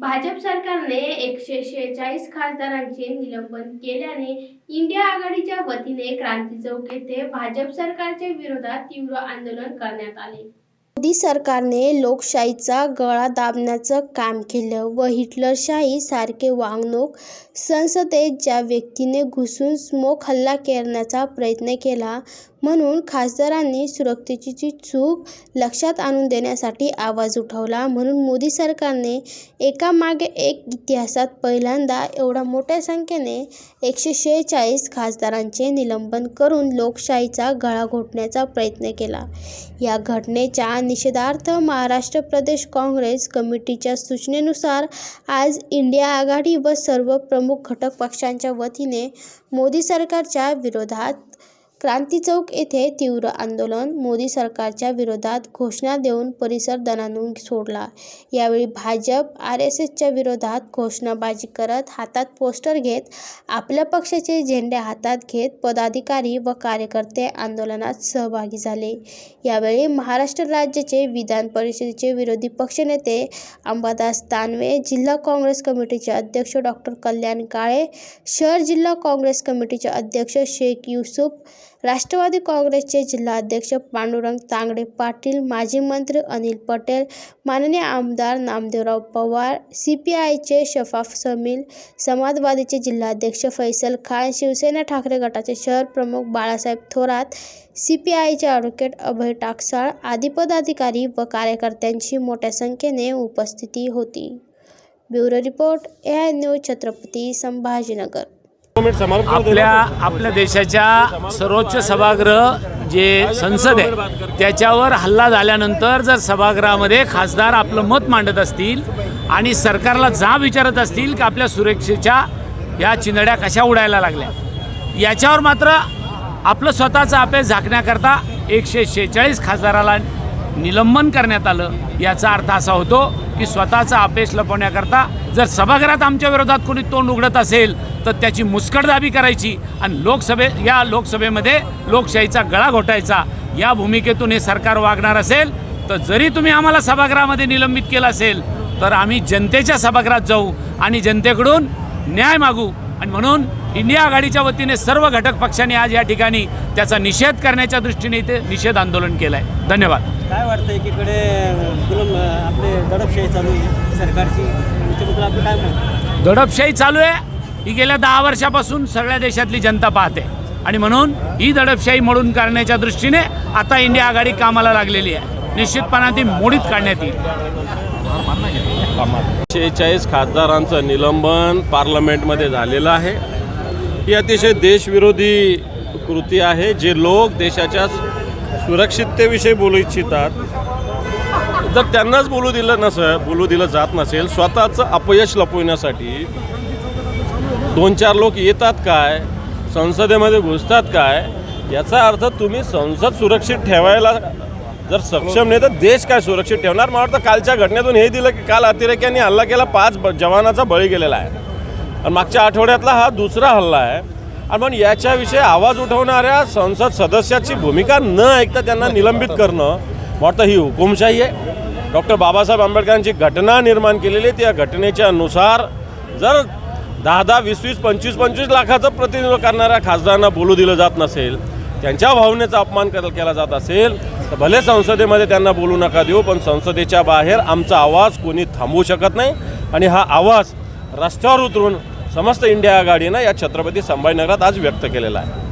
भाजप सरकारने एकशे शेहेचाळीस खासदारांचे निलंबन केल्याने इंडिया आघाडीच्या वतीने क्रांती चौक येथे भाजप सरकारच्या विरोधात तीव्र आंदोलन करण्यात आले. मोदी सरकारने लोकशाहीचा गळा दाबण्याचं काम केलं व हिटलरशाही सारखे वागणूक संसदेत ज्या व्यक्तीने घुसून स्मोक हल्ला करण्याचा प्रयत्न केला म्हणून खासदारांनी सुरक्षेची चूक लक्षात आणून देण्यासाठी आवाज उठवला. म्हणून मोदी सरकारने एकामागे एक इतिहासात पहिल्यांदा एवढ्या मोठ्या संख्येने एकशे शेहेचाळीस खासदारांचे निलंबन करून लोकशाहीचा गळा घोटण्याचा प्रयत्न केला. या घटनेच्या निषेधार्थ महाराष्ट्र प्रदेश काँग्रेस कमिटीच्या सूचनेनुसार आज इंडिया आघाडी व सर्व प्रमुख घटक पक्षांच्या वतीने मोदी सरकारच्या विरोधात क्रांती चौक येथे तीव्र आंदोलन मोदी सरकारच्या विरोधात घोषणा देऊन परिसर दणाणून सोडला. यावेळी भाजप आर एस एसच्या विरोधात घोषणाबाजी करत हातात पोस्टर घेत आपल्या पक्षाचे झेंडे हातात घेत पदाधिकारी व कार्यकर्ते आंदोलनात सहभागी झाले. यावेळी महाराष्ट्र राज्याचे विधान परिषदेचे विरोधी पक्षनेते अंबादास दानवे जिल्हा काँग्रेस कमिटीचे अध्यक्ष डॉक्टर कल्याण काळे शहर जिल्हा काँग्रेस कमिटीचे अध्यक्ष शेख युसुफ राष्ट्रवादी काँग्रेसचे जिल्हाध्यक्ष पांडुरंग तांगडे पाटील माजी मंत्री अनिल पटेल माननीय आमदार नामदेवराव पवार सी पी आयचे शफाफ समील समाजवादीचे जिल्हाध्यक्ष फैसल खान शिवसेना ठाकरे गटाचे शहर प्रमुख बाळासाहेब थोरात सी पी आयचे ॲडव्होकेट अभय टाकसाळ आदी पदाधिकारी व कार्यकर्त्यांची मोठ्या संख्येने उपस्थिती होती. Bureau report A I news Chhatrapati Sambhajinagar. आपल्या आपल्या देशाच्या सर्वोच्च सभागृह जे संसद आहे त्याच्यावर हल्ला झाल्यानंतर जर सभागृहामध्ये खासदार आपलं मत मांडत असतील आणि सरकारला जाब विचारत असतील की आपल्या सुरक्षेच्या या चिंधड्या कशा उडायला लागल्या याच्यावर मात्र आपलं स्वतःचा अभ्यास झाकण्याकरता एकशे शेहेचाळीस खासदाराला निलंबन करण्यात आलं. याचा अर्थ असा होतो की स्वतःचा अपेश लपवण्याकरता जर सभागृहात आमच्या विरोधात कोणी तोंड उघडत असेल तर त्याची मुस्कटदाबी करायची आणि लोकसभे या लोकसभेमध्ये लोकशाहीचा गळा घोटायचा. या भूमिकेतून हे सरकार वागणार असेल तर जरी तुम्ही आम्हाला सभागृहामध्ये निलंबित केलं असेल तर आम्ही जनतेच्या सभागृहात जाऊ आणि जनतेकडून न्याय मागू. आणि म्हणून इंडिया आघाडीच्या वतीने सर्व घटक पक्षांनी आज या ठिकाणी त्याचा निषेध करण्याच्या दृष्टीने इथे निषेध आंदोलन केलं आहे धन्यवाद. काय वाटतं एकीकडे तुला आपले दडपशाही चालू आहे सरकारची. त्याच्याबद्दल आपलं काय मत दडपशाही चालू आहे. ही गेल्या दहा वर्षापासून सगळ्या देशातली जनता पाहते. आणि म्हणून ही दडपशाही मोडून काढण्याच्या दृष्टीने आता इंडिया आघाडी कामाला लागलेली आहे. निश्चितपणाने ती मोडीत काढण्यात येईल. शेहेचाळीस खासदारांचं निलंबन पार्लमेंटमध्ये झालेलं आहे. ही अतिशय देशविरोधी कृती आहे जे लोक देशाच्या सुरक्षिततेविषयी बोलू इच्छितात. जर त्यांनाच बोलू दिलं नसं बोलू दिलं जात नसेल स्वतःचं अपयश लपविण्यासाठी दोन चार लोक येतात काय संसदेमध्ये घुसतात काय याचा अर्थ तुम्ही संसद सुरक्षित ठेवायला जर सक्षम नाही तर देश काय सुरक्षित ठेवणार? मला वाटतं कालच्या घटनेतून हे दिलं की काल अतिरेक्यांनी हल्ला केला पाच जवानाचा बळी गेलेला आहे. आणि मागच्या आठवड्यातला हा दुसरा हल्ला आहे. आणि पण याच्याविषयी आवाज उठवणाऱ्या संसद सदस्याची भूमिका न ऐकता त्यांना निलंबित करणं वाटतं ही हुकुमशाही आहे. डॉक्टर बाबासाहेब आंबेडकरांची घटना निर्माण केलेली आहे. त्या घटनेच्या अनुसार जर दहा दहा वीस वीस पंचवीस पंचवीस लाखाचं प्रतिनिधित्व करणाऱ्या खासदारांना बोलू दिलं जात नसेल त्यांच्या भावनेचा अपमान कर केला जात असेल तर भले संसदेमध्ये त्यांना बोलू नका देऊ पण संसदेच्या बाहेर आमचा आवाज कोणी थांबवू शकत नाही. आणि हा आवाज रस्त्यावर उतरून समस्त इंडिया आघाडीनं या छत्रपती संभाजीनगरात आज व्यक्त केलेला आहे.